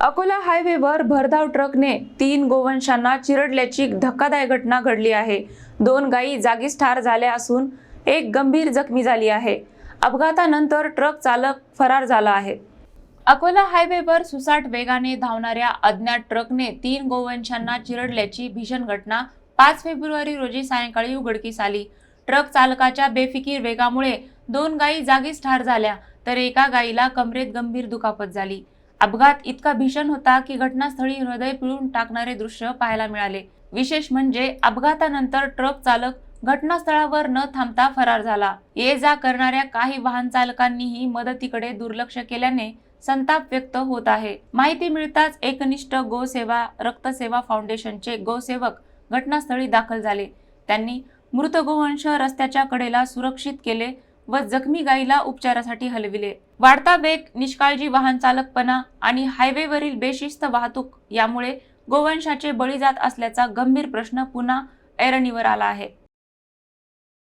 अकोला हायवेवर भरधाव ट्रकने तीन गोवंशांना चिरडल्याची धक्कादायक घटना घडली आहे. दोन गायी जागीच ठार झाल्या असून एक गंभीर जखमी झाली आहे. अपघातानंतर ट्रक चालक फरार झाला आहे. अकोला हायवेवर सुसाट वेगाने धावणाऱ्या अज्ञात ट्रकने तीन गोवंशांना चिरडल्याची भीषण घटना पाच फेब्रुवारी रोजी सायंकाळी उघडकीस आली. ट्रक चालकाच्या बेफिकीर वेगामुळे दोन गायी जागीच ठार झाल्या तर एका गायीला कमरेत गंभीर दुखापत झाली. अपघात इतका भीषण होता की घटनास्थळी हृदय पिळून टाकणारे दृश्य पाहायला मिळाले. विशेष म्हणजे अपघातानंतर ट्रक चालक घटनास्थळावर न थांबता फरार झाला. ये जा करणाऱ्या काही वाहन चालकांनीही मदतीकडे दुर्लक्ष केल्याने संताप व्यक्त होत आहे. माहिती मिळताच एकनिष्ठ गोसेवा रक्तसेवा फाउंडेशनचे गोसेवक घटनास्थळी दाखल झाले. त्यांनी मृत गोवंश रस्त्याच्या कडेला सुरक्षित केले व जखमी गायीला उपचारासाठी हलविले. वाढता वेग निष्काळजी वाहन चालकपणा आणि हायवेवरील बेशिस्त वाहतूक यामुळे गोवंशाचे बळी जात असल्याचा गंभीर प्रश्न पुन्हा ऐरणीवर आला आहे.